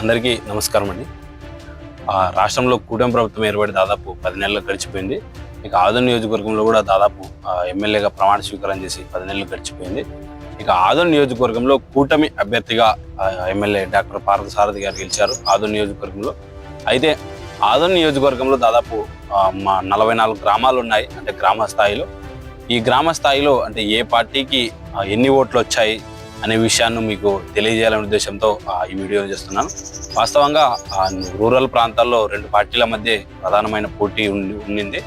అందరికీ నమస్కారం అండి. రాష్ట్రంలో కూటమి ప్రభుత్వం ఏర్పడి దాదాపు పది నెలలు గడిచిపోయింది. ఇక ఆదోన్ నియోజకవర్గంలో కూడా దాదాపు ఎమ్మెల్యేగా ప్రమాణ స్వీకారం చేసి పది నెలలు గడిచిపోయింది. ఇక ఆదోన్ నియోజకవర్గంలో కూటమి అభ్యర్థిగా ఎమ్మెల్యే డాక్టర్ పార్థ సారథి గారు గెలిచారు ఆదోన్ నియోజకవర్గంలో. అయితే ఆదోన్ నియోజకవర్గంలో దాదాపు మా నలభై నాలుగు గ్రామాలు ఉన్నాయి అంటే గ్రామ స్థాయిలో. ఈ గ్రామ స్థాయిలో అంటే ఏ పార్టీకి ఎన్ని ఓట్లు వచ్చాయి అనే విషయాన్ని మీకు తెలియజేయాలనే ఉద్దేశంతో ఆ, ఈ వీడియో చేస్తున్నాను. వాస్తవంగా రూరల్ ప్రాంతాల్లో రెండు పార్టీల మధ్య ప్రధానమైన పోటీ ఉండి ఉండింది.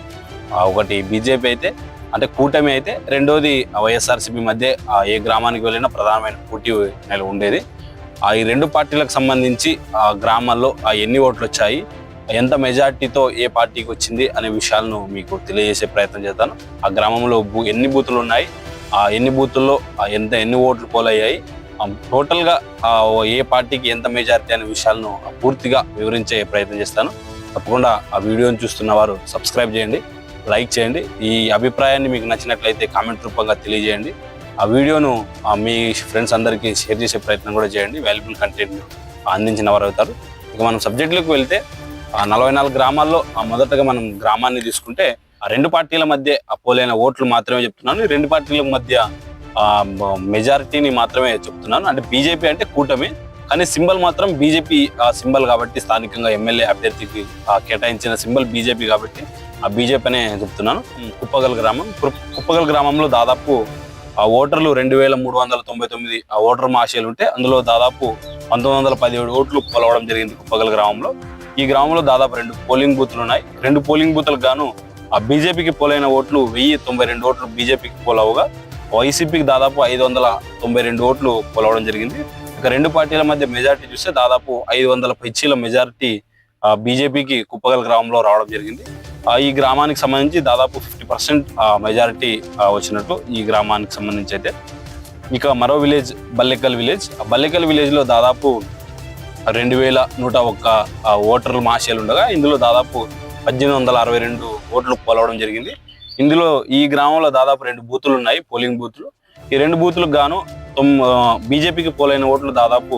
ఒకటి బీజేపీ అయితే అంటే కూటమి అయితే రెండోది వైఎస్ఆర్సీపీ మధ్య ఆ, ఏ గ్రామానికి వెళ్ళినా ప్రధానమైన పోటీ నెల ఉండేది. ఆ ఈ రెండు పార్టీలకు సంబంధించి ఆ గ్రామాల్లో ఆ ఎన్ని ఓట్లు వచ్చాయి ఎంత మెజార్టీతో ఏ పార్టీకి వచ్చింది అనే విషయాలను మీకు తెలియజేసే ప్రయత్నం చేస్తాను ఆ గ్రామంలో ఎన్ని బూతులు ఉన్నాయి ఆ ఎన్ని బూతుల్లో ఎంత ఎన్ని ఓట్లు పోలయ్యాయి టోటల్గా ఏ పార్టీకి ఎంత మెజారిటీ అనే విషయాలను పూర్తిగా వివరించే ప్రయత్నం చేస్తాను. తప్పకుండా ఆ వీడియోని చూస్తున్న వారు సబ్స్క్రైబ్ చేయండి లైక్ చేయండి ఈ అభిప్రాయాన్ని మీకు నచ్చినట్లయితే కామెంట్ రూపంగా తెలియజేయండి. ఆ వీడియోను ఆ మీ ఫ్రెండ్స్ అందరికీ షేర్ చేసే ప్రయత్నం కూడా చేయండి వాల్యుబుల్ కంటెంట్ అందించిన వారు అవుతారు. ఇక మనం సబ్జెక్టులోకి వెళ్తే ఆ నలభై నాలుగు గ్రామాల్లో ఆ మొదటగా మనం గ్రామాన్ని తీసుకుంటే ఆ రెండు పార్టీల మధ్య ఆ పోలైన ఓట్లు మాత్రమే చెప్తున్నాను. ఈ రెండు పార్టీల మధ్య మెజారిటీని మాత్రమే చెప్తున్నాను. అంటే బీజేపీ అంటే కూటమి కానీ సింబల్ మాత్రం బీజేపీ ఆ సింబల్ కాబట్టి స్థానికంగా ఎమ్మెల్యే అభ్యర్థికి కేటాయించిన సింబల్ బీజేపీ కాబట్టి ఆ బీజేపీ అనే చెప్తున్నాను. కుప్పగల్ గ్రామం కుప్పగల్ గ్రామంలో దాదాపు ఆ ఓటర్లు రెండు వేల మూడు వందల తొంభై తొమ్మిది ఆ ఓటర్ మాషేలు ఉంటే అందులో దాదాపు పంతొమ్మిది వందల పదిహేడు ఓట్లు పొలవడం జరిగింది కుప్పగల్ గ్రామంలో. ఈ గ్రామంలో దాదాపు రెండు పోలింగ్ బూత్లు ఉన్నాయి. రెండు పోలింగ్ బూత్లకు గాను ఆ బీజేపీకి పోలైన ఓట్లు వెయ్యి తొంభై రెండు ఓట్లు బీజేపీకి పోలవగా వైసీపీకి దాదాపు ఐదు వందల తొంభై రెండు ఓట్లు పోలవడం జరిగింది. ఇక రెండు పార్టీల మధ్య మెజారిటీ చూస్తే దాదాపు ఐదు వందల పైచీల మెజారిటీ బీజేపీకి కుప్పగల్ గ్రామంలో రావడం జరిగింది. ఆ, ఈ గ్రామానికి సంబంధించి దాదాపు ఫిఫ్టీ పర్సెంట్ మెజారిటీ వచ్చినట్లు ఈ గ్రామానికి సంబంధించి అయితే. ఇక మరో విలేజ్ బల్లెకల్ విలేజ్. ఆ బల్లెకల్ విలేజ్లో దాదాపు రెండు వేల నూట ఒక్క ఓటర్లు మాషేలు ఉండగా ఇందులో దాదాపు పద్దెనిమిది వందల అరవై రెండు ఓట్లు కొలవడం జరిగింది. ఇందులో ఈ గ్రామంలో దాదాపు రెండు బూతులు ఉన్నాయి పోలింగ్ బూతులు. ఈ రెండు బూతులకు గాను బీజేపీకి పోలైన ఓట్లు దాదాపు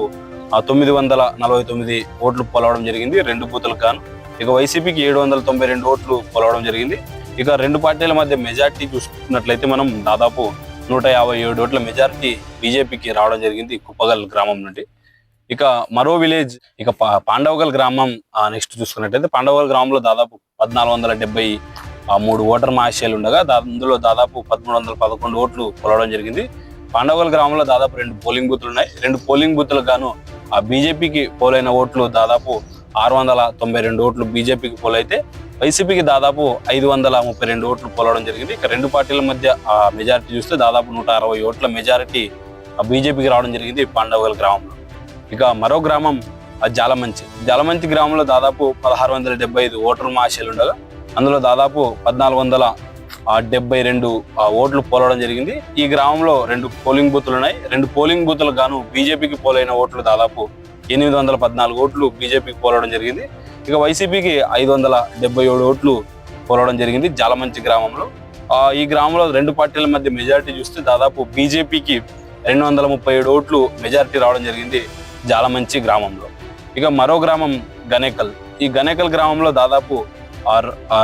తొమ్మిది వందల నలభై తొమ్మిది ఓట్లు పొలవడం జరిగింది. రెండు బూతులకు గాను ఇక వైసీపీకి ఏడు వందల తొంభై రెండు ఓట్లు పొలవడం జరిగింది. ఇక రెండు పార్టీల మధ్య మెజార్టీ చూసుకున్నట్లయితే మనం దాదాపు నూట యాభై ఏడు ఓట్ల మెజార్టీ బీజేపీకి రావడం జరిగింది కుప్పగల్ గ్రామం నుండి. ఇక మరో విలేజ్ ఇక పా- పాండవగల్ గ్రామం నెక్స్ట్ చూసుకున్నట్టయితే పాండవగల్ గ్రామంలో దాదాపు పద్నాలుగు వందల డెబ్బై మూడు ఓటర్ మహాశయాలు ఉండగా దా- అందులో దాదాపు పదమూడు వందల పదకొండు ఓట్లు కొలవడం జరిగింది. పాండవగల్ గ్రామంలో దాదాపు రెండు పోలింగ్ బూత్లు ఉన్నాయి. రెండు పోలింగ్ బూత్లకు గాను ఆ బీజేపీకి పోలైన ఓట్లు దాదాపు ఆరు వందల తొంభై రెండు ఓట్లు బీజేపీకి పోలైతే వైసీపీకి దాదాపు ఐదు వందల ముప్పై రెండు ఓట్లు పోలవడం జరిగింది. ఇక రెండు పార్టీల మధ్య ఆ మెజారిటీ చూస్తే దాదాపు నూట అరవై ఓట్ల మెజారిటీ ఆ బీజేపీకి రావడం జరిగింది పాండవగల్ గ్రామంలో. ఇక మరో గ్రామం ఆ జాలమంచి. జాలమంచి గ్రామంలో దాదాపు పదహారు వందల డెబ్బై ఐదు ఓటర్ మహాశయాలు ఉండగా అందులో దాదాపు పద్నాలుగు వందల డెబ్బై రెండు ఓట్లు పోలవడం జరిగింది. ఈ గ్రామంలో రెండు పోలింగ్ బూతులు ఉన్నాయి. రెండు పోలింగ్ బూతులు గాను బీజేపీకి పోలైన ఓట్లు దాదాపు ఎనిమిది వందల పద్నాలుగు ఓట్లు బీజేపీకి పోలవడం జరిగింది. ఇక వైసీపీకి ఐదు వందల డెబ్బై ఏడు ఓట్లు పోలవడం జరిగింది జాలమంచి గ్రామంలో. ఈ గ్రామంలో రెండు పార్టీల మధ్య మెజారిటీ చూస్తే దాదాపు బీజేపీకి రెండు వందల ముప్పై ఏడు ఓట్లు మెజారిటీ రావడం జరిగింది. జాలమంచి గ్రామంలో. ఇక మరో గ్రామం గనేకల్. ఈ గనేకల్ గ్రామంలో దాదాపు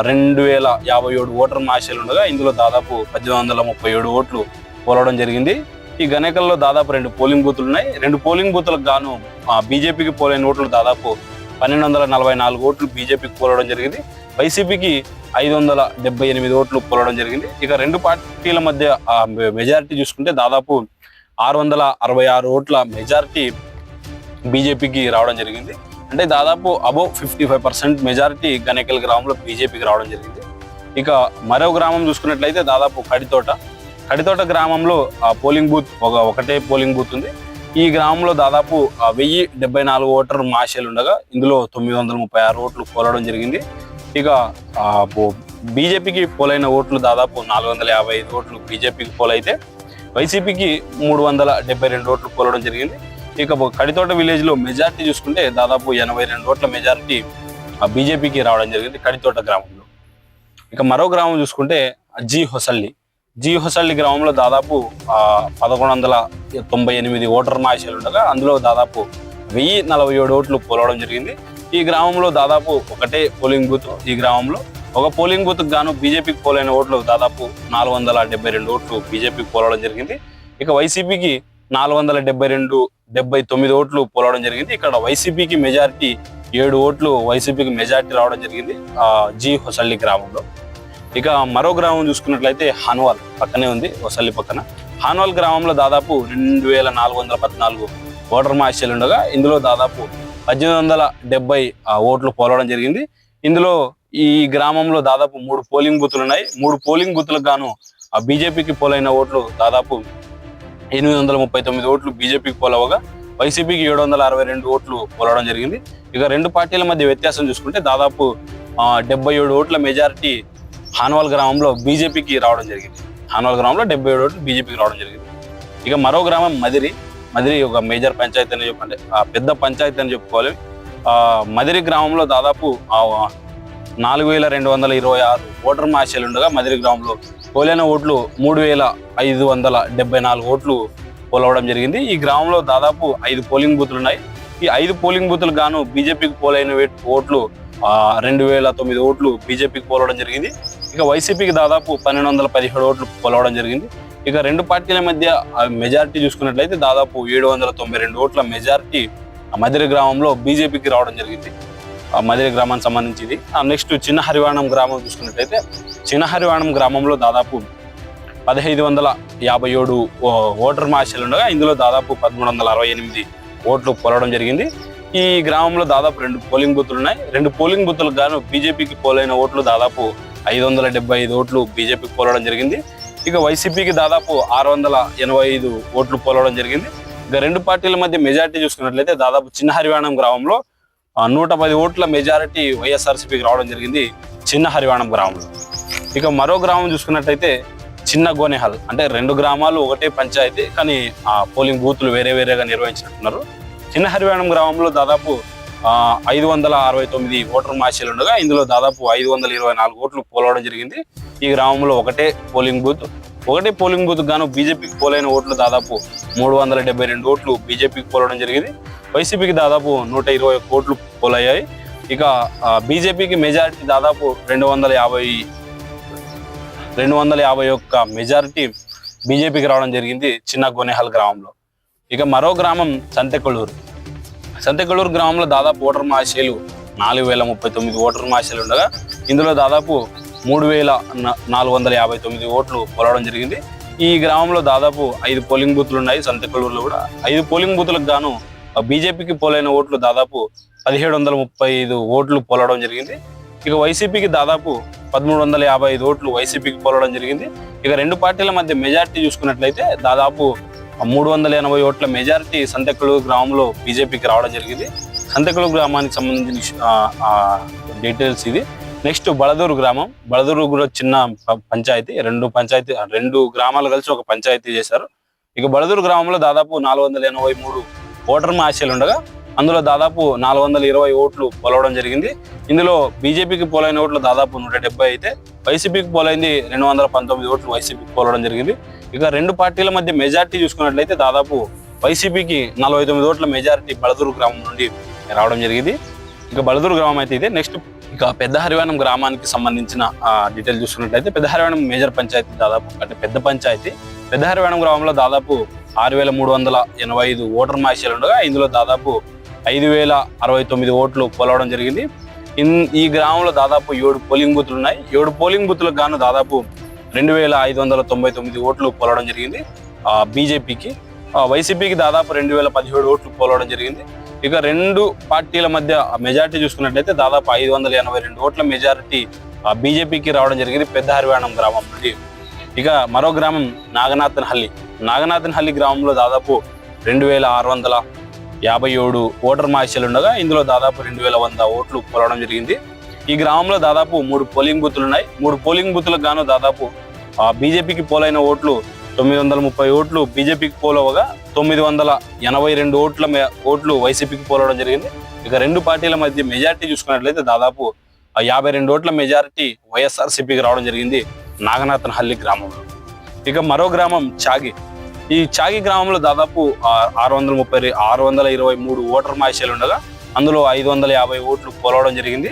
రెండు వేల యాభై ఏడు ఓటర్ మహాశయాలు ఉండగా ఇందులో దాదాపు పద్దెనిమిది వందల ముప్పై ఏడు ఓట్లు పోలవడం జరిగింది. ఈ గనేకల్లో దాదాపు రెండు పోలింగ్ బూతులు ఉన్నాయి. రెండు పోలింగ్ బూతులకు గాను ఆ, బీజేపీకి పోలైన ఓట్లు దాదాపు పన్నెండు వందల నలభై నాలుగు ఓట్లు బీజేపీకి పోలవడం జరిగింది. వైసీపీకి ఐదు వందల డెబ్బై ఎనిమిది ఓట్లు పోలవడం జరిగింది. ఇక రెండు పార్టీల మధ్య మెజారిటీ చూసుకుంటే దాదాపు ఆరు వందల అరవై ఆరు ఓట్ల మెజారిటీ బీజేపీకి రావడం జరిగింది. అంటే దాదాపు above fifty five percent majority Ganekal గ్రామంలో బీజేపీకి రావడం జరిగింది. ఇక మరో గ్రామం చూసుకున్నట్లయితే దాదాపు కడితోట. కడితోట గ్రామంలో ఆ పోలింగ్ బూత్ ఒక ఒకటే పోలింగ్ బూత్ ఉంది. ఈ గ్రామంలో దాదాపు ఆ వెయ్యి డెబ్బై నాలుగు ఓటర్ మాషలు ఉండగా ఇందులో తొమ్మిది వందల ముప్పై ఆరు ఓట్లు పోలవడం జరిగింది. ఇక బీజేపీకి పోలైన ఓట్లు దాదాపు నాలుగు వందల యాభై ఐదు ఓట్లు బీజేపీకి పోలైతే వైసీపీకి మూడు వందల డెబ్బై రెండు ఓట్లు పోలడం జరిగింది. ఇక కడితోట విలేజ్లో మెజారిటీ చూసుకుంటే దాదాపు ఎనభై రెండు ఓట్ల మెజారిటీ ఆ బీజేపీకి రావడం జరిగింది కడితోట గ్రామంలో. ఇక మరో గ్రామం చూసుకుంటే జీ హొసల్లి. జీ హొసల్లి గ్రామంలో దాదాపు పదకొండు వందల తొంభై ఎనిమిది ఓటర్ మహాశయాలు ఉండగా అందులో దాదాపు వెయ్యి నలభై ఏడు ఓట్లు పోలవడం జరిగింది. ఈ గ్రామంలో దాదాపు ఒకటే పోలింగ్ బూత్ ఈ గ్రామంలో. ఒక పోలింగ్ బూత్ గాను బీజేపీకి పోలైన ఓట్లు దాదాపు నాలుగు వందల డెబ్బై రెండు ఓట్లు బీజేపీకి పోలవడం జరిగింది. ఇక వైసీపీకి నాలుగు వందల డెబ్బై రెండు డెబ్బై తొమ్మిది ఓట్లు పోలవడం జరిగింది. ఇక్కడ వైసీపీకి మెజారిటీ ఏడు ఓట్లు వైసీపీకి మెజారిటీ రావడం జరిగింది జీ హొసల్లి గ్రామంలో. ఇక మరో గ్రామం చూసుకున్నట్లయితే హాన్వాల్ పక్కనే ఉంది హొసల్లి పక్కన. హాన్వాల్ గ్రామంలో దాదాపు రెండు వేల నాలుగు వందల పద్నాలుగు ఓటర్ మార్షల్ ఉండగా ఇందులో దాదాపు పద్దెనిమిది వందల డెబ్బై ఓట్లు పోలవడం జరిగింది. ఇందులో ఈ గ్రామంలో దాదాపు మూడు పోలింగ్ బూతులు ఉన్నాయి. మూడు పోలింగ్ బూతులకు గాను ఆ బీజేపీకి పోలైన ఓట్లు దాదాపు ఎనిమిది వందల ముప్పై తొమ్మిది ఓట్లు బీజేపీకి పోలవగా వైసీపీకి ఏడు వందల అరవై రెండు ఓట్లు పోలవడం జరిగింది. ఇక రెండు పార్టీల మధ్య వ్యత్యాసం చూసుకుంటే దాదాపు డెబ్బై ఏడు ఓట్ల మెజారిటీ హాన్వాల్ గ్రామంలో బీజేపీకి రావడం జరిగింది. హాన్వాల్ గ్రామంలో డెబ్బై ఏడు ఓట్లు బీజేపీకి రావడం జరిగింది. ఇక మరో గ్రామం మదిరి. మదిరి ఒక మేజర్ పంచాయతీ అని చెప్పండి. ఆ పెద్ద పంచాయతీ అని చెప్పుకోవాలి. మదిరి గ్రామంలో దాదాపు నాలుగు వేల రెండు వందల ఇరవై ఆరు ఓటర్ మార్షల్ ఉండగా మదిరి గ్రామంలో పోలైన ఓట్లు మూడు వేల ఐదు వందల డెబ్బై నాలుగు ఓట్లు పోలవడం జరిగింది. ఈ గ్రామంలో దాదాపు ఐదు పోలింగ్ బూతులు ఉన్నాయి. ఈ ఐదు పోలింగ్ బూతులు గాను బీజేపీకి పోలైన ఓట్లు రెండు వేల తొమ్మిది ఓట్లు బీజేపీకి పోలవడం జరిగింది. ఇక వైసీపీకి దాదాపు పన్నెండు వందల పదిహేడు ఓట్లు పోలవడం జరిగింది. ఇక రెండు పార్టీల మధ్య మెజారిటీ చూసుకున్నట్లయితే దాదాపు ఏడు వందల తొంభై రెండు ఓట్ల మెజారిటీ మధుర గ్రామంలో బీజేపీకి రావడం జరిగింది. మదిరి గ్రామానికి సంబంధించింది. నెక్స్ట్ చిన్న హరివాణం గ్రామం చూసుకున్నట్లయితే చిన్న హరివాణం గ్రామంలో దాదాపు పదహైదు వందల యాభై ఏడు ఓ- ఓటర్ మార్షల్ ఉండగా ఇందులో దాదాపు పదమూడు వందల అరవై ఎనిమిది ఓట్లు పోలవడం జరిగింది. ఈ గ్రామంలో దాదాపు రెండు పోలింగ్ బూతులు ఉన్నాయి. రెండు పోలింగ్ బూతులకు గాను బీజేపీకి పోలైన ఓట్లు దాదాపు ఐదు వందల డెబ్బై ఐదు ఓట్లు బీజేపీకి పోలవడం జరిగింది. ఇక వైసీపీకి దాదాపు ఆరు వందల ఎనభై ఐదు ఓట్లు పోలవడం జరిగింది. ఇక రెండు పార్టీల మధ్య మెజార్టీ చూసుకున్నట్లయితే దాదాపు చిన్న హరివాణం గ్రామంలో నూట పది ఓట్ల మెజారిటీ వైఎస్ఆర్సీపీకి రావడం జరిగింది చిన్న హరివాణం గ్రామంలో. ఇక మరో గ్రామం చూసుకున్నట్టయితే చిన్న గోనెహల్ అంటే రెండు గ్రామాలు ఒకటే పంచాయతీ కానీ ఆ పోలింగ్ బూత్లు వేరే వేరేగా నిర్వహించినట్టున్నారు. చిన్న హరివాణం గ్రామంలో దాదాపు ఐదు వందల అరవై తొమ్మిది ఓటర్ మార్షీలు ఉండగా ఇందులో దాదాపు ఐదు వందల ఇరవై నాలుగు ఓట్లు పోలవడం జరిగింది. ఈ గ్రామంలో ఒకటే పోలింగ్ బూత్ ఒకటే పోలింగ్ బూత్ గాను బీజేపీకి పోలైన ఓట్లు దాదాపు మూడు వందల డెబ్బై రెండు ఓట్లు బీజేపీకి పోలవడం జరిగింది. వైసీపీకి దాదాపు నూట ఇరవై ఒక్క ఓట్లు పోలయ్యాయి. ఇక బీజేపీకి మెజారిటీ దాదాపు రెండు వందల యాభై రెండు వందల యాభై ఒక్క మెజారిటీ బీజేపీకి రావడం జరిగింది చిన్న గోనేహల్ గ్రామంలో. ఇక మరో గ్రామం సంతెకొళ్ళూరు సంతెకొళ్ళూరు గ్రామంలో దాదాపు ఓటర్ మహాశయులు నాలుగు వేల ముప్పై తొమ్మిది ఓటర్ మహాశయులు ఉండగా ఇందులో దాదాపు మూడు వేల నాలుగు వందల యాభై తొమ్మిది ఓట్లు కొలవడం జరిగింది. ఈ గ్రామంలో దాదాపు ఐదు పోలింగ్ బూత్లు ఉన్నాయి. సంతెకొళ్ళూరులో కూడా ఐదు పోలింగ్ బూత్లకు గాను బీజేపీకి పోలైన ఓట్లు దాదాపు పదిహేడు వందల ముప్పై ఐదు ఓట్లు పోలవడం జరిగింది. ఇక వైసీపీకి దాదాపు పదమూడు వందల యాభై ఐదు ఓట్లు వైసీపీకి పోలవడం జరిగింది. ఇక రెండు పార్టీల మధ్య మెజారిటీ చూసుకున్నట్లయితే దాదాపు మూడు వందల ఎనభై ఓట్ల మెజారిటీ సంతకులు గ్రామంలో బీజేపీకి రావడం జరిగింది. సంతకులు గ్రామానికి సంబంధించిన డీటెయిల్స్ ఇది. నెక్స్ట్ బళదూరు గ్రామం. బళదూరు కూడా చిన్న పంచాయతీ. రెండు పంచాయతీ రెండు గ్రామాలు కలిసి ఒక పంచాయతీ చేశారు. ఇక బళదూరు గ్రామంలో దాదాపు నాలుగు వందల ఎనభై మూడు ఓటర్ ఆశలు ఉండగా అందులో దాదాపు నాలుగు వందల ఇరవై ఓట్లు పోలవడం జరిగింది. ఇందులో బీజేపీకి పోలైన ఓట్లు దాదాపు నూట డెబ్బై అయితే వైసీపీకి పోలైంది రెండు వందల పంతొమ్మిది ఓట్లు వైసీపీకి పోలవడం జరిగింది. ఇక రెండు పార్టీల మధ్య మెజారిటీ చూసుకున్నట్లయితే దాదాపు వైసీపీకి నలభై తొమ్మిది ఓట్ల మెజారిటీ బళదూరు గ్రామం నుండి రావడం జరిగింది. ఇక బళదూరు గ్రామం అయితే ఇదే. నెక్స్ట్ ఇక పెద్ద హరివాణం గ్రామానికి సంబంధించిన డీటెయిల్ చూసుకున్నట్లయితే పెద్ద హరివాణం మేజర్ పంచాయతీ దాదాపు అంటే పెద్ద పంచాయతీ. పెద్ద హరివాణం గ్రామంలో దాదాపు ఆరు వేల మూడు వందల ఎనభై ఐదు ఓటర్ మార్షాలు ఉండగా ఇందులో దాదాపు ఐదు వేల అరవై తొమ్మిది ఓట్లు పోలవడం జరిగింది. ఇన్ ఈ గ్రామంలో దాదాపు ఏడు పోలింగ్ బూత్లు ఉన్నాయి. ఏడు పోలింగ్ బూత్లకు గాను దాదాపు రెండు వేల ఐదు వందల తొంభై తొమ్మిది ఓట్లు పోలవడం జరిగింది. బీజేపీకి వైసీపీకి దాదాపు రెండు వేల పదిహేడు ఓట్లు పోలవడం జరిగింది. ఇక రెండు పార్టీల మధ్య మెజారిటీ చూసుకున్నట్లయితే దాదాపు ఐదు వందల ఎనభై రెండు ఓట్ల మెజారిటీ బీజేపీకి రావడం జరిగింది పెద్ద హరివాణం గ్రామం నుండి. ఇక మరో గ్రామం నాగనాథన్హల్లి. నాగనాథన్హల్లి గ్రామంలో దాదాపు రెండు వేల ఆరు వందల యాభై ఏడు ఓటర్ మార్షాలు ఉండగా ఇందులో దాదాపు రెండు వేల వంద ఓట్లు పోలవడం జరిగింది. ఈ గ్రామంలో దాదాపు మూడు పోలింగ్ బూతులు ఉన్నాయి. మూడు పోలింగ్ బూతులకు గాను దాదాపు ఆ, బీజేపీకి పోలైన ఓట్లు తొమ్మిది వందల ముప్పై ఓట్లు బీజేపీకి పోలవగా తొమ్మిది వందల ఎనభై రెండు ఓట్ల ఓట్లు వైసీపీకి పోలవడం జరిగింది. ఇక రెండు పార్టీల మధ్య మెజారిటీ చూసుకున్నట్లయితే దాదాపు యాభై రెండు ఓట్ల మెజారిటీ వైఎస్ఆర్సీపీకి రావడం జరిగింది నాగనాథన్ హల్లి గ్రామంలో. ఇక మరో గ్రామం చాగి. ఈ చాగి గ్రామంలో దాదాపు ఆరు వందల ముప్పై ఆరు వందల ఇరవై మూడు ఓటర్ మాయిషాలు ఉండగా అందులో ఐదు వందల యాభై ఓట్లు పోలవడం జరిగింది.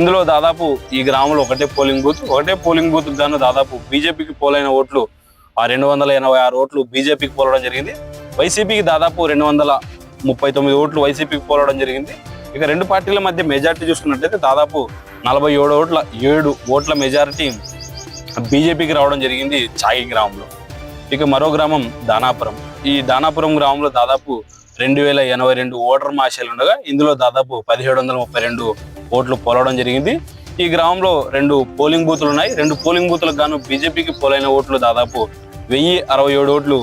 ఇందులో దాదాపు ఈ గ్రామంలో ఒకటే పోలింగ్ బూత్ ఒకటే పోలింగ్ బూత్ గాను దాదాపు బీజేపీకి పోలైన ఓట్లు ఆ రెండు వందల ఎనభై ఆరు ఓట్లు బీజేపీకి పోలవడం జరిగింది. వైసీపీకి దాదాపు రెండు వందల ముప్పై తొమ్మిది ఓట్లు వైసీపీకి పోలవడం జరిగింది. ఇక రెండు పార్టీల మధ్య మెజారిటీ చూసుకున్నట్లయితే దాదాపు నలభై ఏడు ఓట్ల ఏడు ఓట్ల మెజారిటీ బీజేపీకి రావడం జరిగింది చాగి గ్రామంలో. ఇక మరో గ్రామం దానాపురం. ఈ దానాపురం గ్రామంలో దాదాపు రెండు వేల ఎనభై రెండు ఓటర్ మాషాలు ఉండగా ఇందులో దాదాపు పదిహేడు వందల ముప్పై రెండు ఓట్లు పోలవడం జరిగింది. ఈ గ్రామంలో రెండు పోలింగ్ బూతులు ఉన్నాయి. రెండు పోలింగ్ బూతులకు గాను బీజేపీకి పోలైన ఓట్లు దాదాపు వెయ్యి అరవై ఏడు ఓట్లు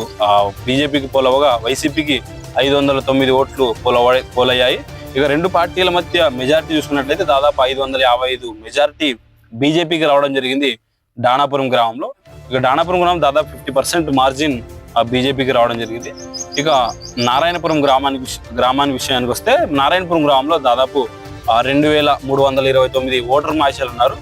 బీజేపీకి పోలవగా వైసీపీకి ఐదు వందల తొమ్మిది ఓట్లు పోలవ పోలయ్యాయి. ఇక రెండు పార్టీల మధ్య మెజార్టీ చూసుకున్నట్లయితే దాదాపు ఐదు వందల యాభై ఐదు మెజార్టీ బీజేపీకి రావడం జరిగింది డానాపురం గ్రామంలో. ఇక డానాపురం గ్రామం దాదాపు ఫిఫ్టీ పర్సెంట్ మార్జిన్ బీజేపీకి రావడం జరిగింది. ఇక నారాయణపురం గ్రామానికి గ్రామానికి విషయానికి వస్తే నారాయణపురం గ్రామంలో దాదాపు రెండు వేల మూడు వందల ఇరవై తొమ్మిది ఓటర్ మాషాలు ఉన్నారు.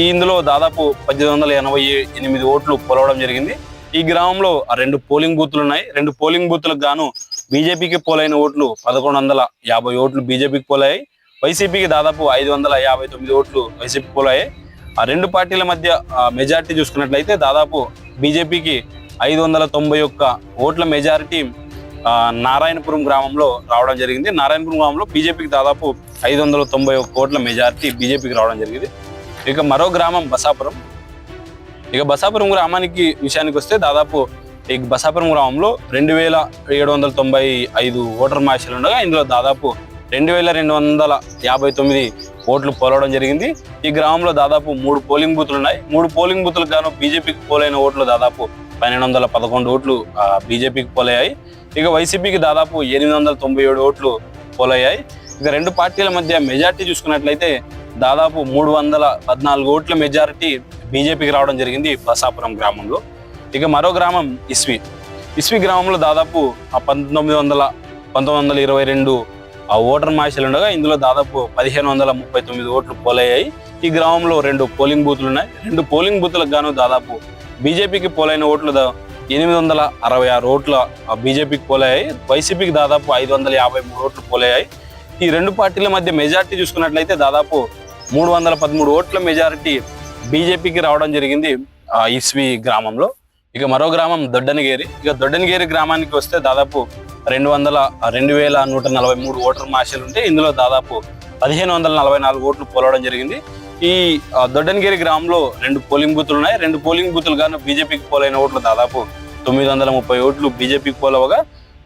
ఈ ఇందులో దాదాపు పద్దెనిమిది వందల ఎనభై ఎనిమిది ఓట్లు పోలవడం జరిగింది. ఈ గ్రామంలో ఆ రెండు పోలింగ్ బూత్లు ఉన్నాయి. రెండు పోలింగ్ బూత్లకు గాను బీజేపీకి పోలైన ఓట్లు పదకొండు వందల యాభై ఓట్లు బీజేపీకి పోలాయి. వైసీపీకి దాదాపు ఐదు వందల యాభై తొమ్మిది ఓట్లు వైసీపీ పోలాయి. ఆ రెండు పార్టీల మధ్య మెజారిటీ చూసుకున్నట్లయితే దాదాపు బీజేపీకి ఐదు వందల తొంభై ఒక్క ఓట్ల మెజారిటీ నారాయణపురం గ్రామంలో రావడం జరిగింది. నారాయణపురం గ్రామంలో బీజేపీకి దాదాపు ఐదు వందల తొంభై ఒక్క ఓట్ల మెజారిటీ బీజేపీకి రావడం జరిగింది. ఇక మరో గ్రామం బసాపురం. ఇక బసాపురం గ్రామానికి విషయానికి వస్తే దాదాపు ఈ బసాపురం గ్రామంలో రెండు వేల ఏడు వందల తొంభై ఐదు ఓటర్ మ్యాచ్లు ఉండగా ఇందులో దాదాపు రెండు వేల రెండు వందల యాభై తొమ్మిది ఓట్లు పోలవడం జరిగింది. ఈ గ్రామంలో దాదాపు మూడు పోలింగ్ బూత్లు ఉన్నాయి. మూడు పోలింగ్ బూత్లకు గాను బీజేపీకి పోలైన ఓట్లు దాదాపు పన్నెండు వందల పదకొండు ఓట్లు బీజేపీకి పోలయ్యాయి. ఇక వైసీపీకి దాదాపు ఎనిమిది వందల తొంభై ఏడు ఓట్లు పోలయ్యాయి. ఇక రెండు పార్టీల మధ్య మెజార్టీ చూసుకున్నట్లయితే దాదాపు మూడు వందల పద్నాలుగు ఓట్ల మెజారిటీ బీజేపీకి రావడం జరిగింది బసాపురం గ్రామంలో. ఇక మరో గ్రామం ఇస్వి. ఇస్వి గ్రామంలో దాదాపు ఆ పంతొమ్మిది వందల పంతొమ్మిది వందల ఇరవై రెండు ఆ ఓటర్ మాషలు ఉండగా ఇందులో దాదాపు పదిహేను వందల ముప్పై తొమ్మిది ఓట్లు పోలయ్యాయి. ఈ గ్రామంలో రెండు పోలింగ్ బూత్లు ఉన్నాయి. రెండు పోలింగ్ బూత్లకు గాను దాదాపు బీజేపీకి పోలైన ఓట్లు ఎనిమిది వందల అరవై ఆరు ఓట్ల ఆ బీజేపీకి పోలయ్యాయి. వైసీపీకి దాదాపు ఐదు వందల యాభై మూడు ఓట్లు పోలయ్యాయి. ఈ రెండు పార్టీల మధ్య మెజారిటీ చూసుకున్నట్లయితే దాదాపు మూడు వందల పదమూడు ఓట్ల మెజారిటీ బీజేపీకి రావడం జరిగింది ఆ గ్రామంలో. ఇక మరో గ్రామం దొడ్డనగేరి. ఇక దొడ్డనగేరి గ్రామానికి వస్తే దాదాపు రెండు వందల రెండు వేల నూట నలభై మూడు ఓటర్ మాషలు ఉంటే ఇందులో దాదాపు పదిహేను వందల నలభై నాలుగు ఓట్లు పోలవడం జరిగింది. ఈ దొడ్డనగిరి గ్రామంలో రెండు పోలింగ్ బూతులు ఉన్నాయి. రెండు పోలింగ్ బూతులు గాను బీజేపీకి పోలైన ఓట్లు దాదాపు తొమ్మిది వందల ముప్పై ఓట్లు బీజేపీకి పోలవగా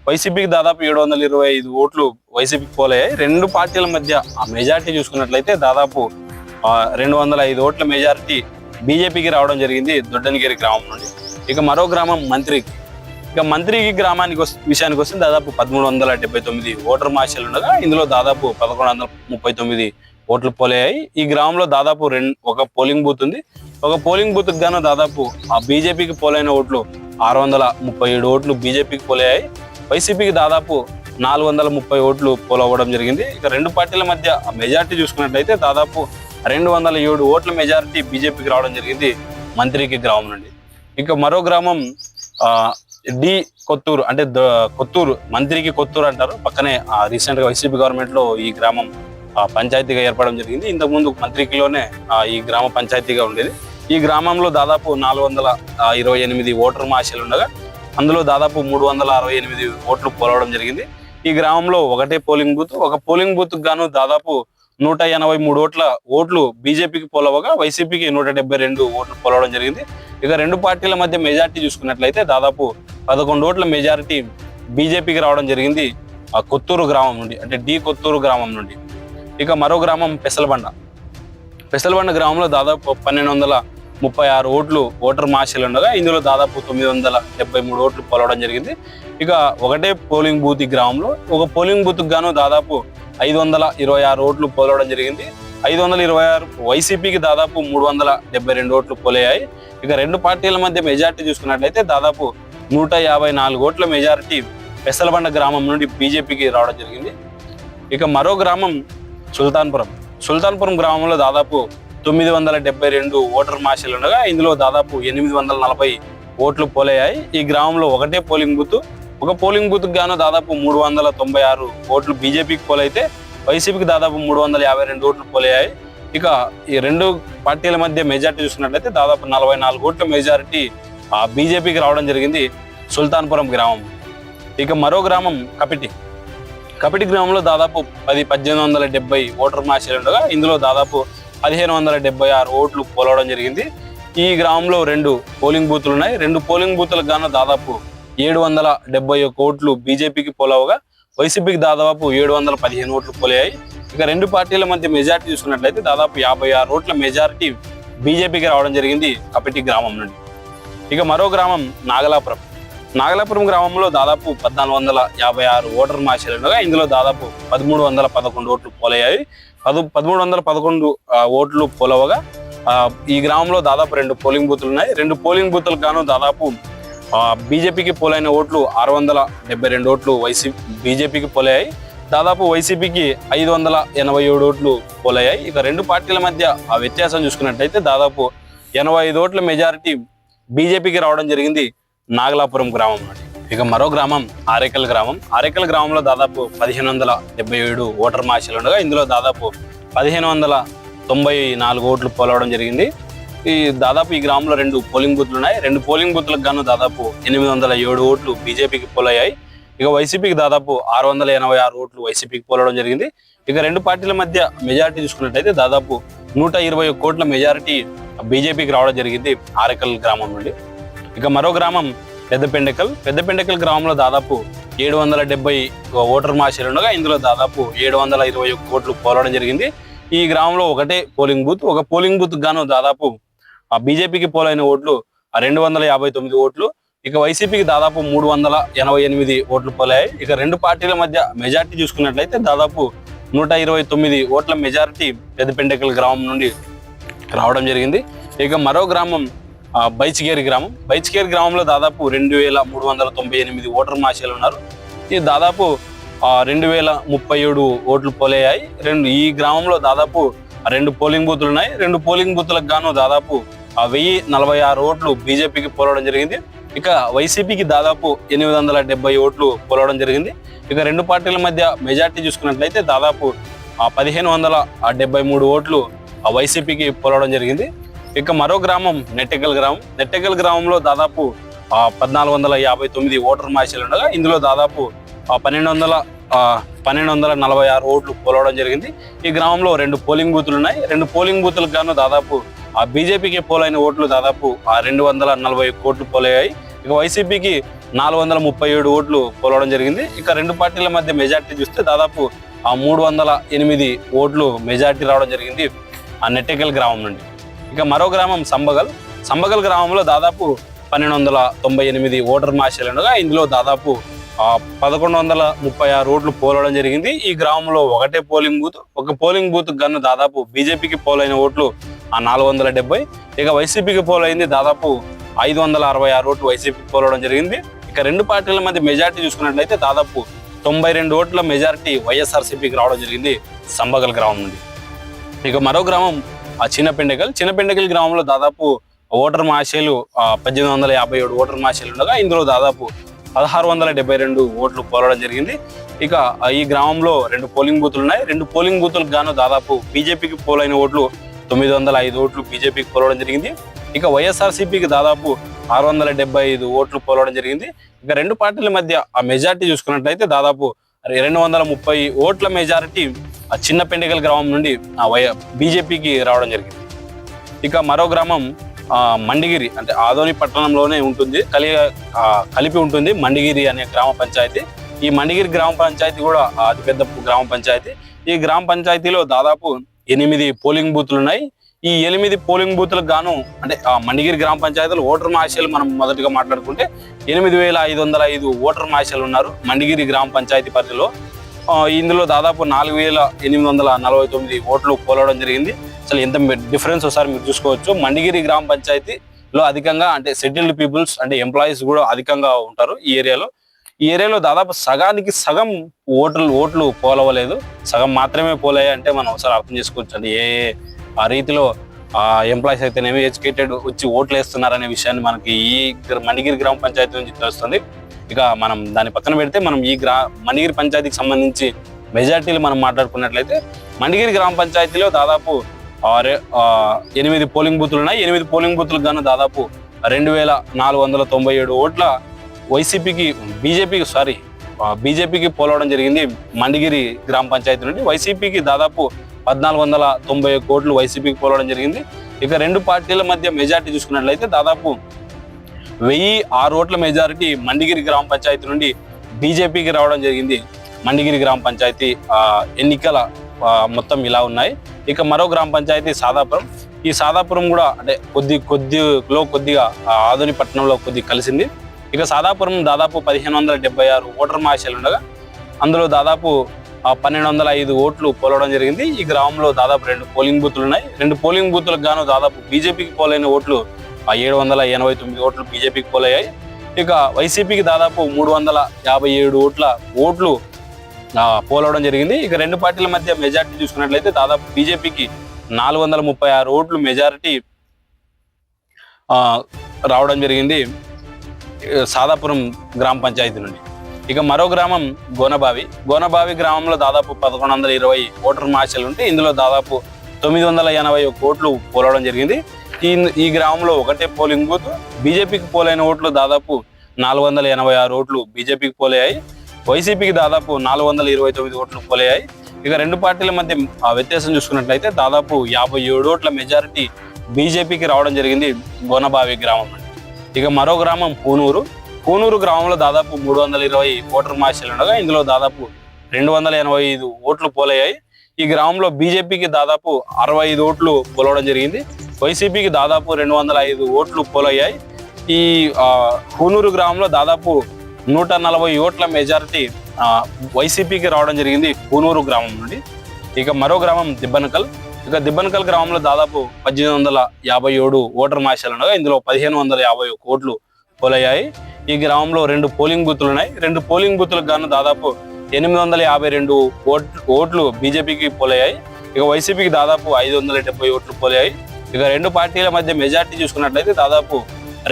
వైసీపీకి దాదాపు ఏడు వందల ఇరవై ఐదు ఓట్లు వైసీపీకి పోలయ్యాయి. రెండు పార్టీల మధ్య ఆ మెజార్టీ చూసుకున్నట్లయితే దాదాపు రెండు వందల ఐదు ఓట్ల మెజారిటీ బీజేపీకి రావడం జరిగింది దొడ్డనగిరి గ్రామం నుండి. ఇక మరో గ్రామం మంత్రికి ఇక మంత్రికి గ్రామానికి వస్తే విషయానికి వస్తే దాదాపు పదమూడు వందల డెబ్బై తొమ్మిది ఓటర్ మాషలు ఉండగా ఇందులో దాదాపు పదకొండు వందల ముప్పై తొమ్మిది ఓట్లు పోలయ్యాయి. ఈ గ్రామంలో దాదాపు రెండు ఒక పోలింగ్ బూత్ ఉంది. ఒక పోలింగ్ బూత్ గాను దాదాపు ఆ బీజేపీకి పోలైన ఓట్లు ఆరు వందల ముప్పై ఏడు ఓట్లు బీజేపీకి పోలయ్యాయి. వైసీపీకి దాదాపు నాలుగు వందల ముప్పై ఓట్లు పోలవ్వడం జరిగింది. ఇక రెండు పార్టీల మధ్య మెజార్టీ మెజారిటీ చూసుకున్నట్లయితే దాదాపు రెండు వందల ఏడు ఓట్ల మెజారిటీ బీజేపీకి రావడం జరిగింది మంత్రికి గ్రామం నుండి. ఇక మరో గ్రామం డి కొత్తూరు అంటే కొత్తూరు మంత్రికి కొత్తూరు అంటారు. పక్కనే రీసెంట్గా వైసీపీ గవర్నమెంట్లో ఈ గ్రామం పంచాయతీగా ఏర్పడడం జరిగింది. ఇంతకుముందు మంత్రికిలోనే ఈ గ్రామ పంచాయతీగా ఉండేది. ఈ గ్రామంలో దాదాపు నాలుగు వందల ఇరవై ఎనిమిది ఓటర్ మాషలు ఉండగా అందులో దాదాపు మూడు వందల అరవై ఎనిమిది ఓట్లు పోలవడం జరిగింది. ఈ గ్రామంలో ఒకటే పోలింగ్ బూత్ ఒక పోలింగ్ బూత్ గాను దాదాపు నూట ఎనభై మూడు ఓట్ల ఓట్లు బీజేపీకి పోలవగా వైసీపీకి నూట డెబ్బై రెండు ఓట్లు పోలవడం జరిగింది. ఇక రెండు పార్టీల మధ్య మెజారిటీ చూసుకున్నట్లయితే దాదాపు పదకొండు ఓట్ల మెజారిటీ బీజేపీకి రావడం జరిగింది ఆ కొత్తూరు గ్రామం నుండి అంటే డి కొత్తూరు గ్రామం నుండి. ఇక మరో గ్రామం పెసలబండ. పెసలబండ గ్రామంలో దాదాపు పన్నెండు వందల ముప్పై ఆరు ఓట్లు ఓటర్ మార్షల్ ఉండగా ఇందులో దాదాపు తొమ్మిది వందల డెబ్బై మూడు ఓట్లు పోలవడం జరిగింది. ఇక ఒకటే పోలింగ్ బూత్ ఈ గ్రామంలో ఒక పోలింగ్ బూత్ గాను దాదాపు ఐదు వందల ఇరవై ఆరు ఓట్లు పోలవడం జరిగింది. ఐదు వందల ఇరవై ఆరు వైసీపీకి దాదాపు మూడు వందల డెబ్బై రెండు ఓట్లు పోలయ్యాయి. ఇక రెండు పార్టీల మధ్య మెజార్టీ చూసుకున్నట్లయితే దాదాపు నూట యాభై నాలుగు ఓట్ల మెజారిటీ పెసలబండ గ్రామం నుండి బీజేపీకి రావడం జరిగింది. ఇక మరో గ్రామం సుల్తాన్పురం. సుల్తాన్పురం గ్రామంలో దాదాపు తొమ్మిది వందల డెబ్బై రెండు ఓటర్ మాషలు ఉండగా ఇందులో దాదాపు ఎనిమిది వందల నలభై ఓట్లు పోలయ్యాయి. ఈ గ్రామంలో ఒకటే పోలింగ్ బూత్. ఒక పోలింగ్ బూత్ గాను దాదాపు మూడు వందల తొంభై ఆరు ఓట్లు బీజేపీకి పోలైతే వైసీపీకి దాదాపు మూడు వందల యాభై రెండు ఓట్లు పోలయ్యాయి. ఇక ఈ రెండు పార్టీల మధ్య మెజార్టీ చూసినట్లయితే దాదాపు నలభై నాలుగు ఓట్ల మెజారిటీ ఆ బీజేపీకి రావడం జరిగింది సుల్తాన్పురం గ్రామం. ఇక మరో గ్రామం కపిటి. కపిటి గ్రామంలో దాదాపు పది పద్దెనిమిది వందల డెబ్బై ఓటర్ మ్యాచ్లు ఉండగా ఇందులో దాదాపు పదిహేను వందల డెబ్బై ఆరు ఓట్లు పోలవడం జరిగింది. ఈ గ్రామంలో రెండు పోలింగ్ బూతులు ఉన్నాయి. రెండు పోలింగ్ బూతులకు గాను దాదాపు ఏడు వందల డెబ్బై ఒక్క ఓట్లు బీజేపీకి పోలవగా. వైసీపీకి దాదాపు ఏడు వందల పదిహేను ఓట్లు పోలయ్యాయి. ఇక రెండు పార్టీల మధ్య మెజారిటీ చూసుకున్నట్లయితే దాదాపు యాభై ఆరు ఓట్ల మెజారిటీ బీజేపీకి రావడం జరిగింది కపిటి గ్రామం నుండి. ఇక మరో గ్రామం నాగలాపురం. నాగలాపురం గ్రామంలో దాదాపు పద్నాలుగు వందల యాభై ఆరు ఓటర్ మార్చాలు ఉండగా ఇందులో దాదాపు పదమూడు వందల పదకొండు ఓట్లు పోలయ్యాయి. పదు పదమూడు వందల పదకొండు ఓట్లు పోలవగా ఈ గ్రామంలో దాదాపు రెండు పోలింగ్ బూతులు ఉన్నాయి. రెండు పోలింగ్ బూతులు గాను దాదాపు బీజేపీకి పోలైన ఓట్లు ఆరు వందల డెబ్బై రెండు ఓట్లు వైసీపీ బీజేపీకి పోలయ్యాయి. దాదాపు వైసీపీకి ఐదు వందల ఎనభై ఏడు ఓట్లు పోలయ్యాయి. ఇక రెండు పార్టీల మధ్య ఆ వ్యత్యాసం చూసుకున్నట్టయితే దాదాపు ఎనభై ఐదు ఓట్ల మెజారిటీ బీజేపీకి రావడం జరిగింది నాగలాపురం గ్రామం నుండి ఇక మరో గ్రామం ఆరేకల్ గ్రామం. ఆరేకల్ గ్రామంలో దాదాపు పదిహేను వందల డెబ్బై ఏడు ఓటర్ మార్షలు ఉండగా ఇందులో దాదాపు పదిహేను వందల తొంభై నాలుగు ఓట్లు పోలవడం జరిగింది. ఈ దాదాపు ఈ గ్రామంలో రెండు పోలింగ్ బూత్లు ఉన్నాయి. రెండు పోలింగ్ బూత్లకు గాను దాదాపు ఎనిమిది వందల ఏడు ఓట్లు బీజేపీకి పోలయ్యాయి. ఇక వైసీపీకి దాదాపు ఆరు వందల ఎనభై ఆరు ఓట్లు వైసీపీకి పోలవడం జరిగింది. ఇక రెండు పార్టీల మధ్య మెజారిటీ చూసుకున్నట్టయితే దాదాపు నూట ఇరవై ఒక్క కోట్ల మెజారిటీ బీజేపీకి రావడం జరిగింది ఆరేకల్ గ్రామం నుండి. ఇక మరో గ్రామం పెద్దపెండకల్ పెద్దపెండకల్ గ్రామంలో దాదాపు ఏడు వందల డెబ్బై ఓటర్ మార్షలు ఉండగా ఇందులో దాదాపు ఏడు వందల ఇరవై ఒక్క కోట్లు పోలవడం జరిగింది. ఈ గ్రామంలో ఒకటే పోలింగ్ బూత్ ఒక పోలింగ్ బూత్ గాను దాదాపు ఆ బీజేపీకి పోలైన ఓట్లు ఆ రెండు వందల యాభై తొమ్మిది ఓట్లు ఇక వైసీపీకి దాదాపు మూడు వందల ఎనభై ఎనిమిది ఓట్లు పోలాయి. ఇక రెండు పార్టీల మధ్య మెజారిటీ చూసుకున్నట్లయితే దాదాపు నూట ఇరవై తొమ్మిది ఓట్ల మెజారిటీ పెద్దపెండకల్ గ్రామం నుండి రావడం జరిగింది. ఇక మరో గ్రామం బైచ్గేరి గ్రామం. బైచ్గేరి గ్రామంలో దాదాపు రెండు వేల మూడు వందల తొంభై ఎనిమిది ఓటర్ మాషాలు ఉన్నారు. ఈ దాదాపు రెండు వేల ముప్పై ఏడు ఓట్లు పోలయ్యాయి. రెండు ఈ గ్రామంలో దాదాపు రెండు పోలింగ్ బూతులు ఉన్నాయి. రెండు పోలింగ్ బూతులకు గాను దాదాపు ఆ, వెయ్యి నలభై ఆరు ఓట్లు బీజేపీకి పోలవడం జరిగింది. ఇక వైసీపీకి దాదాపు ఎనిమిది వందల డెబ్బై ఓట్లు పోలవడం జరిగింది. ఇక రెండు పార్టీల మధ్య మెజార్టీ చూసుకున్నట్లయితే దాదాపు పదిహేను వందల డెబ్బై మూడు ఓట్లు ఆ, వైసీపీకి పోలవడం జరిగింది. ఇక మరో గ్రామం నెట్టెగల్ గ్రామం. నెట్టెకల్ గ్రామంలో దాదాపు పద్నాలుగు వందల యాభై తొమ్మిది ఓటర్ మార్షలు ఉండగా ఇందులో దాదాపు పన్నెండు వందల పన్నెండు వందల నలభై ఆరు ఓట్లు పోలవడం జరిగింది. ఈ గ్రామంలో రెండు పోలింగ్ బూతులు ఉన్నాయి. రెండు పోలింగ్ బూతులకు గాను దాదాపు ఆ బీజేపీకి పోలైన ఓట్లు దాదాపు ఆ రెండు వందల నలభై కోట్లు పోలయ్యాయి. ఇక వైసీపీకి నాలుగు వందల ముప్పై ఏడు ఓట్లు పోలవడం జరిగింది. ఇక రెండు పార్టీల మధ్య మెజార్టీ చూస్తే దాదాపు ఆ మూడు వందల ఎనిమిది ఓట్లు మెజార్టీ రావడం జరిగింది ఆ నెట్టెకల్ గ్రామం నుండి. ఇక మరో గ్రామం సంబగల్. సంబగల్ గ్రామంలో దాదాపు పన్నెండు వందల తొంభై ఎనిమిది ఓటర్ మార్షలు ఉండగా ఇందులో దాదాపు పదకొండు వందల ముప్పై ఆరు ఓట్లు పోలవడం జరిగింది. ఈ గ్రామంలో ఒకటే పోలింగ్ బూత్ ఒక పోలింగ్ బూత్ గన్ను దాదాపు బీజేపీకి పోలైన ఓట్లు ఆ నాలుగు వందల డెబ్బై ఇక వైసీపీకి పోలైంది దాదాపు ఐదు వందల అరవై ఆరు ఓట్లు వైసీపీకి పోలవడం జరిగింది. ఇక రెండు పార్టీల మధ్య మెజార్టీ చూసుకున్నట్లయితే దాదాపు తొంభై రెండు ఓట్ల మెజారిటీ వైఎస్ఆర్సీపీకి రావడం జరిగింది సంబగల్ గ్రామం నుండి. ఇక మరో గ్రామం ఆ చిన్నపెండకల్ చిన్నపెండకల్ గ్రామంలో దాదాపు ఓటర్ మాషేలు పద్దెనిమిది వందల యాభై ఏడు ఓటర్ మాషేలు ఉండగా ఇందులో దాదాపు పదహారు వందల డెబ్బై రెండు ఓట్లు పోలవడం జరిగింది. ఇక ఈ గ్రామంలో రెండు పోలింగ్ బూతులు ఉన్నాయి. రెండు పోలింగ్ బూతులకు గాను దాదాపు బీజేపీకి పోలైన ఓట్లు తొమ్మిది వందల ఐదు ఓట్లు బీజేపీకి పోలవడం జరిగింది. ఇక వైఎస్ఆర్సీపీకి దాదాపు ఆరు వందల డెబ్బై ఐదు ఓట్లు పోలవడం జరిగింది. ఇక రెండు పార్టీల మధ్య ఆ మెజార్టీ చూసుకున్నట్లయితే దాదాపు రెండు వందల ముప్పై ఓట్ల మెజారిటీ ఆ చిన్న పెండగల్ గ్రామం నుండి ఆ వై బీజేపీకి రావడం జరిగింది. ఇక మరో గ్రామం మండిగిరి అంటే ఆదోని పట్టణంలోనే ఉంటుంది. కలి కలిపి ఉంటుంది మండిగిరి అనే గ్రామ పంచాయతీ. ఈ మండిగిరి గ్రామ పంచాయతీ కూడా అతిపెద్ద గ్రామ పంచాయతీ. ఈ గ్రామ పంచాయతీలో దాదాపు ఎనిమిది పోలింగ్ బూత్లు ఉన్నాయి. ఈ ఎనిమిది పోలింగ్ బూత్లకు గాను అంటే ఆ మండిగిరి గ్రామ పంచాయతీలో ఓటర్ మహాశయాలు మనం మొదటిగా మాట్లాడుకుంటే ఎనిమిది వేల ఐదు వందల ఐదు ఓటర్ మహాశయాలు ఉన్నారు మండిగిరి గ్రామ పంచాయతీ పరిధిలో. ఇందులో దాదాపు నాలుగు వేల ఎనిమిది వందల నలభై తొమ్మిది ఓట్లు పోలవడం జరిగింది. అసలు ఎంత డిఫరెన్స్ ఒకసారి మీరు చూసుకోవచ్చు. మండిగిరి గ్రామ పంచాయతీలో అధికంగా అంటే సెటిల్డ్ పీపుల్స్ అంటే ఎంప్లాయీస్ కూడా అధికంగా ఉంటారు ఈ ఏరియాలో. ఈ ఏరియాలో దాదాపు సగానికి సగం ఓట్లు ఓట్లు పోలవలేదు సగం మాత్రమే పోలాయి అంటే మనం ఒకసారి అర్థం చేసుకోవచ్చు అంటే ఏ ఆ రీతిలో ఎంప్లాయీస్ అయితేనేమి ఎడ్యుకేటెడ్ వచ్చి ఓట్లు వేస్తున్నారనే విషయాన్ని మనకి ఈ గ్ర- మణిగిరి గ్రామ పంచాయతీ నుంచి తెలుస్తుంది. ఇక మనం దాని పక్కన పెడితే మనం ఈ గ్రా మణిగిరి పంచాయతీకి సంబంధించి మెజార్టీలు మనం మాట్లాడుకున్నట్లయితే మణిగిరి గ్రామ పంచాయతీలో దాదాపు ఆరు ఎనిమిది పోలింగ్ బూతులు ఉన్నాయి. ఎనిమిది పోలింగ్ బూతులకు గాను దాదాపు రెండు వేల నాలుగు వందల తొంభై ఏడు ఓట్ల వైసీపీకి బీజేపీకి సారీ బీజేపీకి పోలవడం జరిగింది మండిగిరి గ్రామ పంచాయతీ నుండి. వైసీపీకి దాదాపు పద్నాలుగు వందల తొంభై ఒక్క వైసీపీకి పోలవడం జరిగింది. ఇక రెండు పార్టీల మధ్య మెజార్టీ చూసుకున్నట్లయితే దాదాపు వెయ్యి ఆరు ఓట్ల మెజారిటీ మండిగిరి గ్రామ పంచాయతీ నుండి బీజేపీకి రావడం జరిగింది. మండిగిరి గ్రామ పంచాయతీ ఎన్నికల మొత్తం ఇలా ఉన్నాయి. ఇక మరో గ్రామ పంచాయతీ సాదాపురం. ఈ సాదాపురం కూడా అంటే కొద్ది కొద్దిలో కొద్దిగా ఆధుని పట్టణంలో కొద్ది కలిసింది. ఇక సాదాపురం దాదాపు పదిహేను వందల డెబ్బై ఆరు ఓటర్ మహాశయాలు ఉండగా అందులో దాదాపు పన్నెండు వందల ఐదు ఓట్లు పోలవడం జరిగింది. ఈ గ్రామంలో దాదాపు రెండు పోలింగ్ బూతులు ఉన్నాయి. రెండు పోలింగ్ బూతులకు గాను దాదాపు బీజేపీకి పోలైన ఓట్లు ఆ ఏడు వందల ఎనభై తొమ్మిది ఓట్లు బీజేపీకి పోలయ్యాయి. ఇక వైసీపీకి దాదాపు మూడు వందల యాభై ఏడు ఓట్ల ఓట్లు పోలవడం జరిగింది. ఇక రెండు పార్టీల మధ్య మెజారిటీ చూసుకున్నట్లయితే దాదాపు బీజేపీకి నాలుగు వందల ముప్పై ఆరు ఓట్లు మెజారిటీ రావడం జరిగింది సాదాపురం గ్రామ పంచాయతీ నుండి. ఇక మరో గ్రామం గోనబావి. గోనబావి గ్రామంలో దాదాపు పదకొండు వందల ఇరవై ఓటర్ మార్షలు ఉంటే ఇందులో దాదాపు తొమ్మిది వందల ఎనభై ఒక్క ఓట్లు పోలవడం జరిగింది. ఈ ఈ గ్రామంలో ఒకటే పోలింగ్ బూత్. బీజేపీకి పోలైన ఓట్లు దాదాపు నాలుగు వందల ఎనభై ఆరు ఓట్లు బీజేపీకి పోలయ్యాయి. వైసీపీకి దాదాపు నాలుగు వందల ఇరవై తొమ్మిది ఓట్లు పోలయ్యాయి. ఇక రెండు పార్టీల మధ్య ఆ వ్యత్యాసం చూసుకున్నట్లయితే దాదాపు యాభై ఏడు ఓట్ల మెజారిటీ బీజేపీకి రావడం జరిగింది గోనబావి గ్రామం ఇక మరో గ్రామం పూనూరు. పూనూరు గ్రామంలో దాదాపు మూడు వందల ఇరవై ఓటర్ మార్షలు ఉండగా ఇందులో దాదాపు రెండు వందల ఎనభై ఐదు ఓట్లు పోలయ్యాయి. ఈ గ్రామంలో బీజేపీకి దాదాపు అరవై ఐదు ఓట్లు పోలవడం జరిగింది. వైసీపీకి దాదాపు రెండు వందల ఐదు ఓట్లు పోలయ్యాయి. ఈ ఆ, పూనూరు గ్రామంలో దాదాపు నూట నలభై ఓట్ల మెజారిటీ వైసీపీకి రావడం జరిగింది పూనూరు గ్రామం నుండి. ఇక మరో గ్రామం దిబ్బనకల్. ఇక దిబ్బనకల్ గ్రామంలో దాదాపు పద్దెనిమిది వందల యాభై ఏడు ఓటర్ మార్షాలు ఉండగా ఇందులో పదిహేను వందల యాభై ఒక ఓట్లు పోలయ్యాయి. ఈ గ్రామంలో రెండు పోలింగ్ బూతులు ఉన్నాయి. రెండు పోలింగ్ బూతులకు గాను దాదాపు ఎనిమిది వందల యాభై రెండు ఓట్ ఓట్లు బీజేపీకి పోలయ్యాయి. ఇక వైసీపీకి దాదాపు ఐదు వందల డెబ్బై ఓట్లు పోలయ్యాయి. ఇక రెండు పార్టీల మధ్య మెజార్టీ చూసుకున్నట్లయితే దాదాపు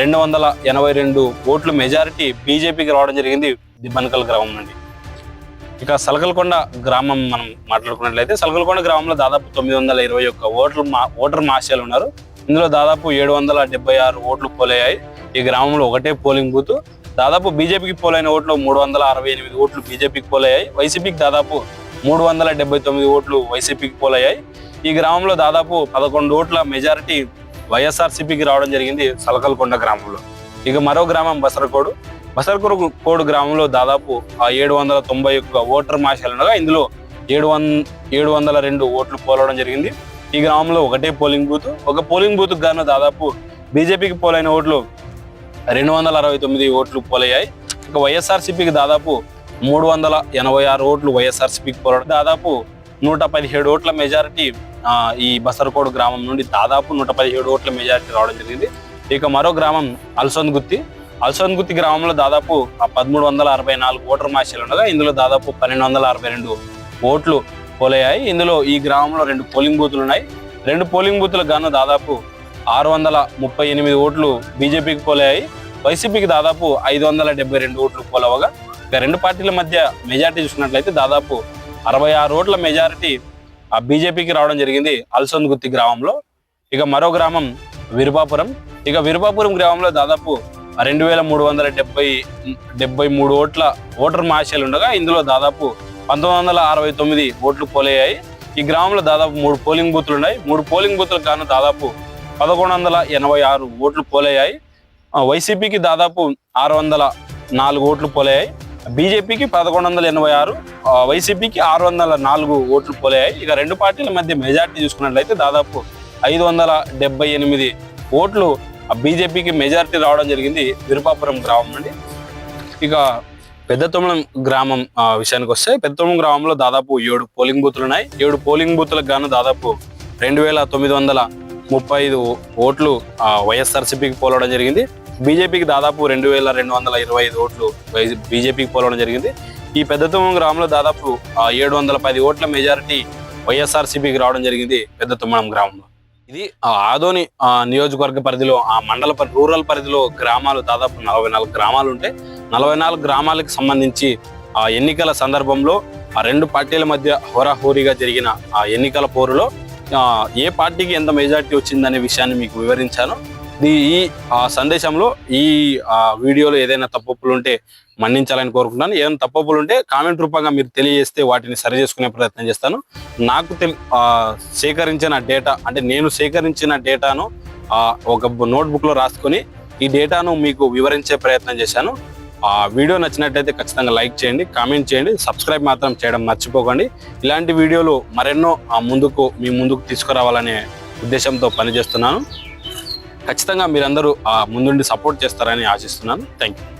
రెండు వందల ఎనభై రెండు ఓట్లు మెజారిటీ బీజేపీకి రావడం జరిగింది దిబ్బనకల్ గ్రామం నుండి. ఇక సలకలకొండ గ్రామం మనం మాట్లాడుకున్నట్లయితే సలకలకొండ గ్రామంలో దాదాపు తొమ్మిది వందల ఇరవై ఒక్క ఓట్లు మా ఓటర్ మాస్యాలు ఉన్నారు. ఇందులో దాదాపు ఏడు వందల డెబ్బై ఆరు ఓట్లు పోలయ్యాయి. ఈ గ్రామంలో ఒకటే పోలింగ్ బూత్. దాదాపు బీజేపీకి పోలైన ఓట్లు మూడు వందల అరవై ఎనిమిది ఓట్లు బీజేపీకి పోలయ్యాయి. వైసీపీకి దాదాపు మూడు వందల డెబ్బై తొమ్మిది ఓట్లు వైసీపీకి పోలయ్యాయి. ఈ గ్రామంలో దాదాపు పదకొండు ఓట్ల మెజారిటీ వైఎస్ఆర్సీపీకి రావడం జరిగింది సలకలకొండ గ్రామంలో. ఇక మరో గ్రామం బసరకోడు. బసరకోడు కోడు గ్రామంలో దాదాపు ఆ ఏడు వందల తొంభై ఒక్క ఓటర్ మాషాలు ఉండగా ఇందులో ఏడు వన్ ఏడు వందల రెండు ఓట్లు పోలవడం జరిగింది. ఈ గ్రామంలో ఒకటే పోలింగ్ బూత్. ఒక పోలింగ్ బూత్ గాను దాదాపు బీజేపీకి పోలైన ఓట్లు రెండు వందల అరవై తొమ్మిది ఓట్లు పోలయ్యాయి. ఇక వైఎస్ఆర్సీపీకి దాదాపు మూడు వందల ఎనభై ఆరు ఓట్లు వైఎస్ఆర్సీపీకి పోలడం. దాదాపు నూట పదిహేడు ఓట్ల మెజారిటీ ఈ బసరకోడు గ్రామం నుండి దాదాపు నూట పదిహేడు ఓట్ల మెజారిటీ రావడం జరిగింది. ఇక మరో గ్రామం అల్సోన్ గుత్తి అల్సోన్ గుత్తి గ్రామంలో దాదాపు ఆ పదమూడు వందల అరవై నాలుగు ఓటర్ మార్షాలు ఉండగా ఇందులో దాదాపు పన్నెండు వందల అరవై రెండు ఓట్లు పోలయ్యాయి. ఇందులో ఈ గ్రామంలో రెండు పోలింగ్ బూతులు ఉన్నాయి. రెండు పోలింగ్ బూతులకు గాను దాదాపు ఆరు వందల ముప్పై ఎనిమిది ఓట్లు బీజేపీకి పోలయ్యాయి. వైసీపీకి దాదాపు ఐదు వందల డెబ్బై రెండు ఓట్లు పోలవగా. ఇక రెండు పార్టీల మధ్య మెజార్టీ చూసినట్లయితే దాదాపు అరవై ఆరు ఓట్ల మెజారిటీ ఆ బీజేపీకి రావడం జరిగింది అల్సంద్గుత్తి గ్రామంలో. ఇక మరో గ్రామం విరుపాపురం. ఇక విరుపాపురం గ్రామంలో దాదాపు రెండు వేల మూడు వందల డెబ్బై డెబ్బై మూడు ఓట్ల ఓటర్ మార్షాలు ఉండగా ఇందులో దాదాపు పంతొమ్మిది వందల అరవై తొమ్మిది ఓట్లు పోలయ్యాయి. ఈ గ్రామంలో దాదాపు మూడు పోలింగ్ బూత్లు ఉన్నాయి. మూడు పోలింగ్ బూత్లు గాను దాదాపు పదకొండు వందల ఎనభై ఆరు ఓట్లు పోలయ్యాయి. వైసీపీకి దాదాపు ఆరు వందల నాలుగు ఓట్లు పోలయ్యాయి. బీజేపీకి పదకొండు వందల ఎనభై ఆరు వైసీపీకి ఆరు వందల నాలుగు ఓట్లు పోలయ్యాయి. ఇక రెండు పార్టీల మధ్య మెజార్టీ చూసుకున్నట్లయితే దాదాపు ఐదు వందల డెబ్బై ఎనిమిది ఓట్లు ఆ బీజేపీకి మెజార్టీ రావడం జరిగింది విరుపాపురం గ్రామం నుండి. ఇక పెద్ద తొమ్మిడం గ్రామం ఆ, విషయానికి వస్తే పెద్ద తొమ్మిడం గ్రామంలో దాదాపు ఏడు పోలింగ్ బూత్లు ఉన్నాయి. ఏడు పోలింగ్ బూత్లకు గాను దాదాపు రెండు వేల తొమ్మిది వందల ముప్పై ఐదు ఓట్లు వైఎస్ఆర్సీపీకి పోలవడం జరిగింది. బీజేపీకి దాదాపు రెండు వేల రెండు వందల ఇరవై ఐదు ఓట్లు బీజేపీకి పోలవడం జరిగింది. ఈ పెద్దతుమ్మ గ్రామంలో దాదాపు ఏడు వందల పది ఓట్ల మెజారిటీ వైఎస్ఆర్సీపీకి రావడం జరిగింది పెద్దతుమ్మం గ్రామంలో. ఇది ఆదోని నియోజకవర్గ పరిధిలో ఆ మండల పరి- రూరల్ పరిధిలో గ్రామాలు దాదాపు నలభై నాలుగు గ్రామాలు ఉంటాయి నలభై నాలుగు గ్రామాలకు సంబంధించి ఆ ఎన్నికల సందర్భంలో ఆ రెండు పార్టీల మధ్య హోరాహోరీగా జరిగిన ఆ ఎన్నికల పోరులో ఏ పార్టీకి ఎంత మెజార్టీ వచ్చిందనే విషయాన్ని మీకు వివరించాను. ఈ ఈ ఆ, సందేశంలో ఈ ఆ, వీడియోలో ఏదైనా తప్పులు ఉంటే మన్నించాలని కోరుకుంటున్నాను. ఏదైనా తప్పులు ఉంటే కామెంట్ రూపంగా మీరు తెలియజేస్తే వాటిని సరి చేసుకునే ప్రయత్నం చేస్తాను. నాకు తె సేకరించిన డేటా అంటే నేను సేకరించిన డేటాను ఒక నోట్బుక్లో రాసుకొని ఈ డేటాను మీకు వివరించే ప్రయత్నం చేశాను. ఆ వీడియో నచ్చినట్టయితే ఖచ్చితంగా లైక్ చేయండి కామెంట్ చేయండి సబ్స్క్రైబ్ మాత్రం చేయడం మర్చిపోకండి. ఇలాంటి వీడియోలు మరెన్నో ఆ, ముందుకు మీ ముందుకు తీసుకురావాలనే ఉద్దేశంతో పనిచేస్తున్నాను. ఖచ్చితంగా మీరందరూ ఆ, ముందుండి సపోర్ట్ చేస్తారని ఆశిస్తున్నాను. Thank you